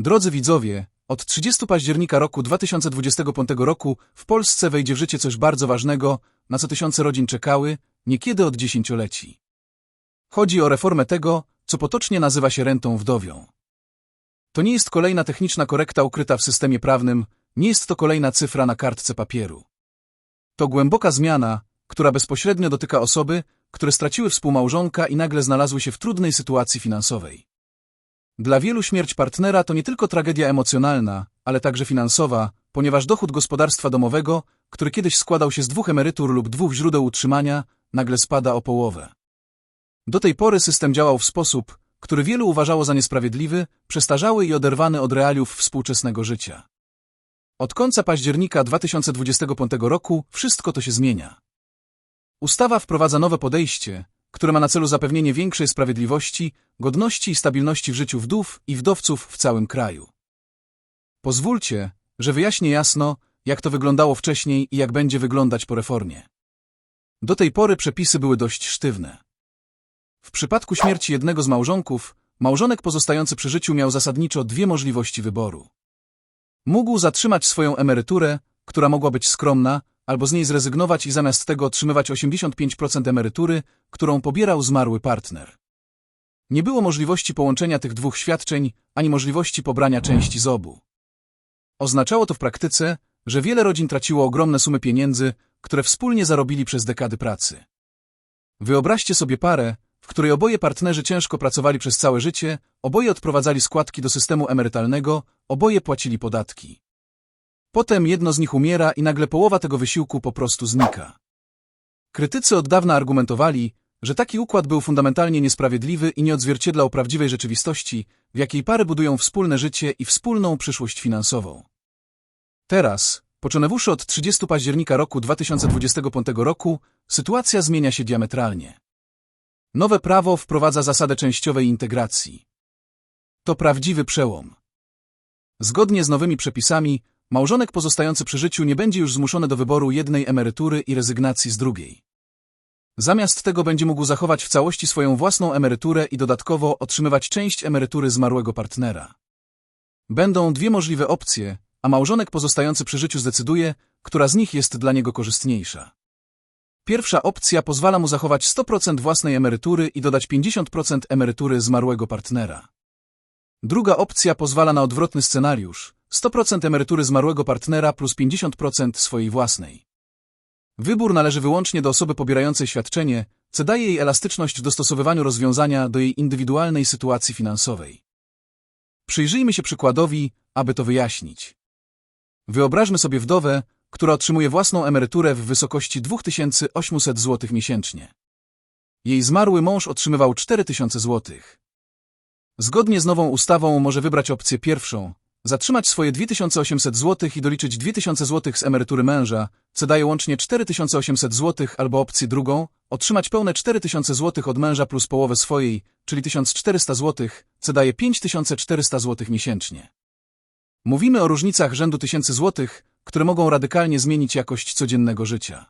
Drodzy widzowie, od 30 października roku 2025 roku w Polsce wejdzie w życie coś bardzo ważnego, na co tysiące rodzin czekały, niekiedy od dziesięcioleci. Chodzi o reformę tego, co potocznie nazywa się rentą wdowią. To nie jest kolejna techniczna korekta ukryta w systemie prawnym, nie jest to kolejna cyfra na kartce papieru. To głęboka zmiana, która bezpośrednio dotyka osoby, które straciły współmałżonka i nagle znalazły się w trudnej sytuacji finansowej. Dla wielu śmierć partnera to nie tylko tragedia emocjonalna, ale także finansowa, ponieważ dochód gospodarstwa domowego, który kiedyś składał się z dwóch emerytur lub dwóch źródeł utrzymania, nagle spada o połowę. Do tej pory system działał w sposób, który wielu uważało za niesprawiedliwy, przestarzały i oderwany od realiów współczesnego życia. Od końca października 2025 roku wszystko to się zmienia. Ustawa wprowadza nowe podejście, które ma na celu zapewnienie większej sprawiedliwości, godności i stabilności w życiu wdów i wdowców w całym kraju. Pozwólcie, że wyjaśnię jasno, jak to wyglądało wcześniej i jak będzie wyglądać po reformie. Do tej pory przepisy były dość sztywne. W przypadku śmierci jednego z małżonków, małżonek pozostający przy życiu miał zasadniczo dwie możliwości wyboru. Mógł zatrzymać swoją emeryturę, która mogła być skromna, albo z niej zrezygnować i zamiast tego otrzymywać 85% emerytury, którą pobierał zmarły partner. Nie było możliwości połączenia tych dwóch świadczeń, ani możliwości pobrania części z obu. Oznaczało to w praktyce, że wiele rodzin traciło ogromne sumy pieniędzy, które wspólnie zarobili przez dekady pracy. Wyobraźcie sobie parę, w której oboje partnerzy ciężko pracowali przez całe życie, oboje odprowadzali składki do systemu emerytalnego, oboje płacili podatki. Potem jedno z nich umiera i nagle połowa tego wysiłku po prostu znika. Krytycy od dawna argumentowali, że taki układ był fundamentalnie niesprawiedliwy i nie odzwierciedlał prawdziwej rzeczywistości, w jakiej pary budują wspólne życie i wspólną przyszłość finansową. Teraz, poczynęwszy od 30 października roku 2025 roku, sytuacja zmienia się diametralnie. Nowe prawo wprowadza zasadę częściowej integracji. To prawdziwy przełom. Zgodnie z nowymi przepisami, małżonek pozostający przy życiu nie będzie już zmuszony do wyboru jednej emerytury i rezygnacji z drugiej. Zamiast tego będzie mógł zachować w całości swoją własną emeryturę i dodatkowo otrzymywać część emerytury zmarłego partnera. Będą dwie możliwe opcje, a małżonek pozostający przy życiu zdecyduje, która z nich jest dla niego korzystniejsza. Pierwsza opcja pozwala mu zachować 100% własnej emerytury i dodać 50% emerytury zmarłego partnera. Druga opcja pozwala na odwrotny scenariusz 100% emerytury zmarłego partnera plus 50% swojej własnej. Wybór należy wyłącznie do osoby pobierającej świadczenie, co daje jej elastyczność w dostosowywaniu rozwiązania do jej indywidualnej sytuacji finansowej. Przyjrzyjmy się przykładowi, aby to wyjaśnić. Wyobraźmy sobie wdowę, która otrzymuje własną emeryturę w wysokości 2800 zł miesięcznie. Jej zmarły mąż otrzymywał 4000 zł. Zgodnie z nową ustawą może wybrać opcję pierwszą, zatrzymać swoje 2800 zł i doliczyć 2000 zł z emerytury męża, co daje łącznie 4800 zł, albo opcję drugą, otrzymać pełne 4000 zł od męża plus połowę swojej, czyli 1400 zł, co daje 5400 zł miesięcznie. Mówimy o różnicach rzędu tysięcy złotych, które mogą radykalnie zmienić jakość codziennego życia.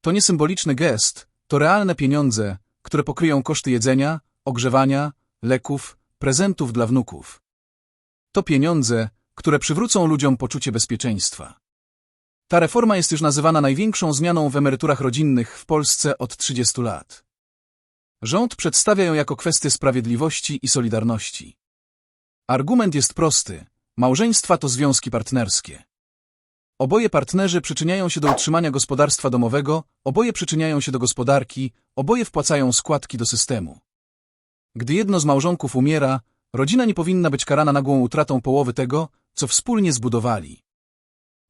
To nie symboliczny gest, to realne pieniądze, które pokryją koszty jedzenia, ogrzewania, leków, prezentów dla wnuków. To pieniądze, które przywrócą ludziom poczucie bezpieczeństwa. Ta reforma jest już nazywana największą zmianą w emeryturach rodzinnych w Polsce od 30 lat. Rząd przedstawia ją jako kwestię sprawiedliwości i solidarności. Argument jest prosty. Małżeństwa to związki partnerskie. Oboje partnerzy przyczyniają się do utrzymania gospodarstwa domowego, oboje przyczyniają się do gospodarki, oboje wpłacają składki do systemu. Gdy jedno z małżonków umiera, rodzina nie powinna być karana nagłą utratą połowy tego, co wspólnie zbudowali.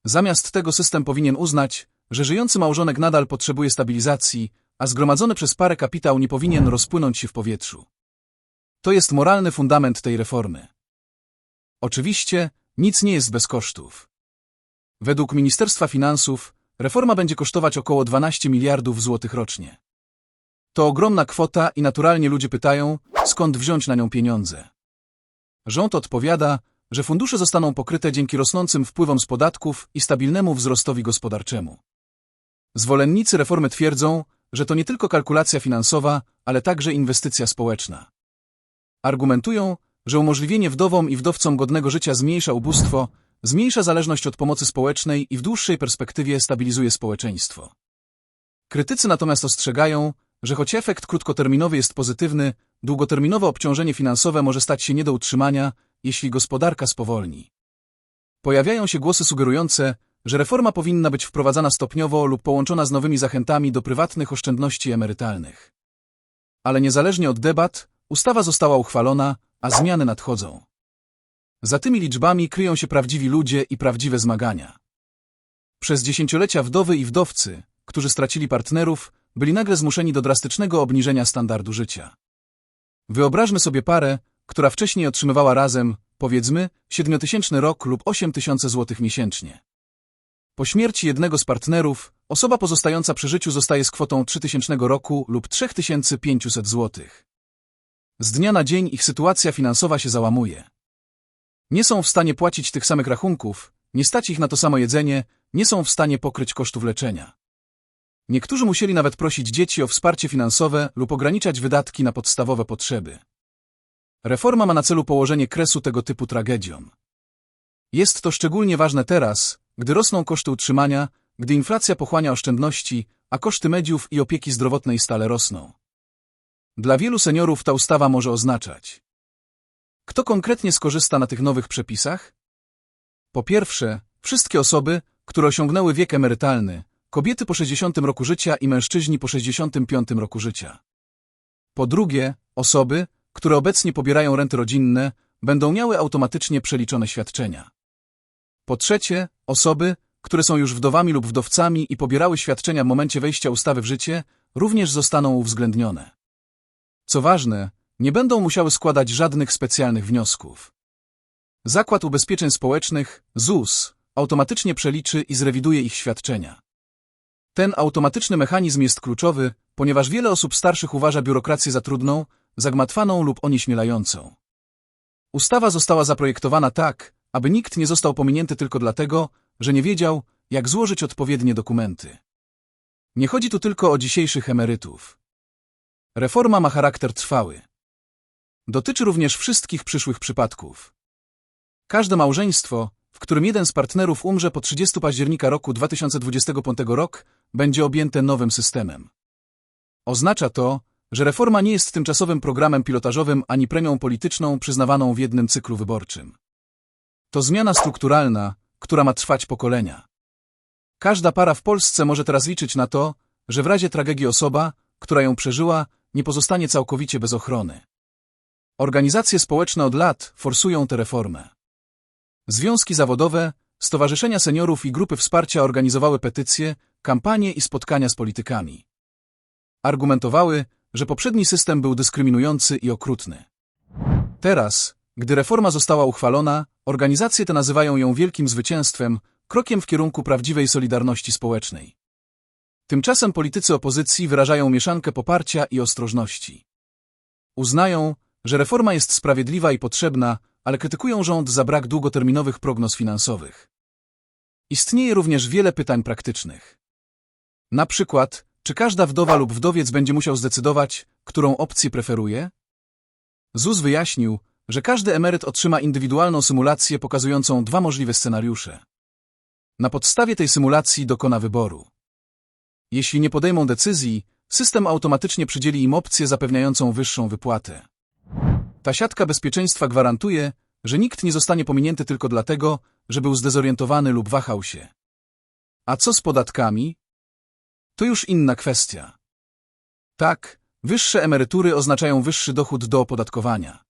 Zamiast tego system powinien uznać, że żyjący małżonek nadal potrzebuje stabilizacji, a zgromadzony przez parę kapitał nie powinien rozpłynąć się w powietrzu. To jest moralny fundament tej reformy. Oczywiście, nic nie jest bez kosztów. Według Ministerstwa Finansów reforma będzie kosztować około 12 miliardów złotych rocznie. To ogromna kwota i naturalnie ludzie pytają, skąd wziąć na nią pieniądze. Rząd odpowiada, że fundusze zostaną pokryte dzięki rosnącym wpływom z podatków i stabilnemu wzrostowi gospodarczemu. Zwolennicy reformy twierdzą, że to nie tylko kalkulacja finansowa, ale także inwestycja społeczna. Argumentują, że umożliwienie wdowom i wdowcom godnego życia zmniejsza ubóstwo, zmniejsza zależność od pomocy społecznej i w dłuższej perspektywie stabilizuje społeczeństwo. Krytycy natomiast ostrzegają, że choć efekt krótkoterminowy jest pozytywny, długoterminowe obciążenie finansowe może stać się nie do utrzymania, jeśli gospodarka spowolni. Pojawiają się głosy sugerujące, że reforma powinna być wprowadzana stopniowo lub połączona z nowymi zachętami do prywatnych oszczędności emerytalnych. Ale niezależnie od debat, ustawa została uchwalona, a zmiany nadchodzą. Za tymi liczbami kryją się prawdziwi ludzie i prawdziwe zmagania. Przez dziesięciolecia wdowy i wdowcy, którzy stracili partnerów, byli nagle zmuszeni do drastycznego obniżenia standardu życia. Wyobraźmy sobie parę, która wcześniej otrzymywała razem, powiedzmy, 7000 rok lub 8000 zł miesięcznie. Po śmierci jednego z partnerów, osoba pozostająca przy życiu zostaje z kwotą 3000 roku lub 3500 zł. Z dnia na dzień ich sytuacja finansowa się załamuje. Nie są w stanie płacić tych samych rachunków, nie stać ich na to samo jedzenie, nie są w stanie pokryć kosztów leczenia. Niektórzy musieli nawet prosić dzieci o wsparcie finansowe lub ograniczać wydatki na podstawowe potrzeby. Reforma ma na celu położenie kresu tego typu tragediom. Jest to szczególnie ważne teraz, gdy rosną koszty utrzymania, gdy inflacja pochłania oszczędności, a koszty mediów i opieki zdrowotnej stale rosną. Dla wielu seniorów ta ustawa może oznaczać. Kto konkretnie skorzysta na tych nowych przepisach? Po pierwsze, wszystkie osoby, które osiągnęły wiek emerytalny, kobiety po 60 roku życia i mężczyźni po 65 roku życia. Po drugie, osoby, które obecnie pobierają renty rodzinne, będą miały automatycznie przeliczone świadczenia. Po trzecie, osoby, które są już wdowami lub wdowcami i pobierały świadczenia w momencie wejścia ustawy w życie, również zostaną uwzględnione. Co ważne, nie będą musiały składać żadnych specjalnych wniosków. Zakład Ubezpieczeń Społecznych, ZUS, automatycznie przeliczy i zrewiduje ich świadczenia. Ten automatyczny mechanizm jest kluczowy, ponieważ wiele osób starszych uważa biurokrację za trudną, zagmatwaną lub onieśmielającą. Ustawa została zaprojektowana tak, aby nikt nie został pominięty tylko dlatego, że nie wiedział, jak złożyć odpowiednie dokumenty. Nie chodzi tu tylko o dzisiejszych emerytów. Reforma ma charakter trwały. Dotyczy również wszystkich przyszłych przypadków. Każde małżeństwo, w którym jeden z partnerów umrze po 30 października roku 2025 rok, będzie objęte nowym systemem. Oznacza to, że reforma nie jest tymczasowym programem pilotażowym ani premią polityczną przyznawaną w jednym cyklu wyborczym. To zmiana strukturalna, która ma trwać pokolenia. Każda para w Polsce może teraz liczyć na to, że w razie tragedii osoba, która ją przeżyła, nie pozostanie całkowicie bez ochrony. Organizacje społeczne od lat forsują tę reformę. Związki zawodowe, stowarzyszenia seniorów i grupy wsparcia organizowały petycje, kampanie i spotkania z politykami. Argumentowały, że poprzedni system był dyskryminujący i okrutny. Teraz, gdy reforma została uchwalona, organizacje te nazywają ją wielkim zwycięstwem, krokiem w kierunku prawdziwej solidarności społecznej. Tymczasem politycy opozycji wyrażają mieszankę poparcia i ostrożności. Uznają, że reforma jest sprawiedliwa i potrzebna, ale krytykują rząd za brak długoterminowych prognoz finansowych. Istnieje również wiele pytań praktycznych. Na przykład, czy każda wdowa lub wdowiec będzie musiał zdecydować, którą opcję preferuje? ZUS wyjaśnił, że każdy emeryt otrzyma indywidualną symulację pokazującą dwa możliwe scenariusze. Na podstawie tej symulacji dokona wyboru. Jeśli nie podejmą decyzji, system automatycznie przydzieli im opcję zapewniającą wyższą wypłatę. Ta siatka bezpieczeństwa gwarantuje, że nikt nie zostanie pominięty tylko dlatego, że był zdezorientowany lub wahał się. A co z podatkami? To już inna kwestia. Tak, wyższe emerytury oznaczają wyższy dochód do opodatkowania.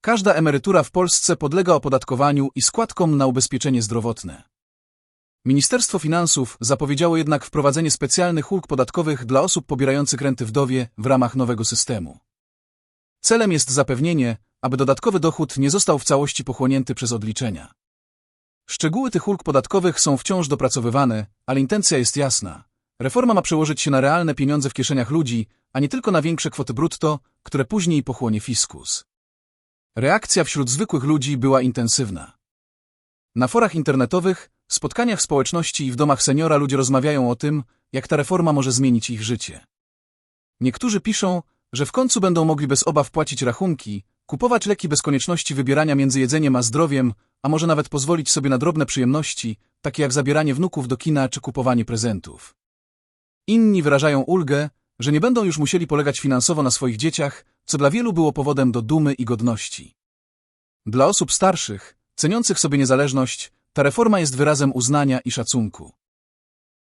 Każda emerytura w Polsce podlega opodatkowaniu i składkom na ubezpieczenie zdrowotne. Ministerstwo Finansów zapowiedziało jednak wprowadzenie specjalnych ulg podatkowych dla osób pobierających renty wdowie w ramach nowego systemu. Celem jest zapewnienie, aby dodatkowy dochód nie został w całości pochłonięty przez odliczenia. Szczegóły tych ulg podatkowych są wciąż dopracowywane, ale intencja jest jasna. Reforma ma przełożyć się na realne pieniądze w kieszeniach ludzi, a nie tylko na większe kwoty brutto, które później pochłonie fiskus. Reakcja wśród zwykłych ludzi była intensywna. Na forach internetowych, spotkaniach społeczności i w domach seniora ludzie rozmawiają o tym, jak ta reforma może zmienić ich życie. Niektórzy piszą, że w końcu będą mogli bez obaw płacić rachunki, kupować leki bez konieczności wybierania między jedzeniem a zdrowiem, a może nawet pozwolić sobie na drobne przyjemności, takie jak zabieranie wnuków do kina czy kupowanie prezentów. Inni wyrażają ulgę, że nie będą już musieli polegać finansowo na swoich dzieciach, co dla wielu było powodem do dumy i godności. Dla osób starszych, ceniących sobie niezależność, ta reforma jest wyrazem uznania i szacunku.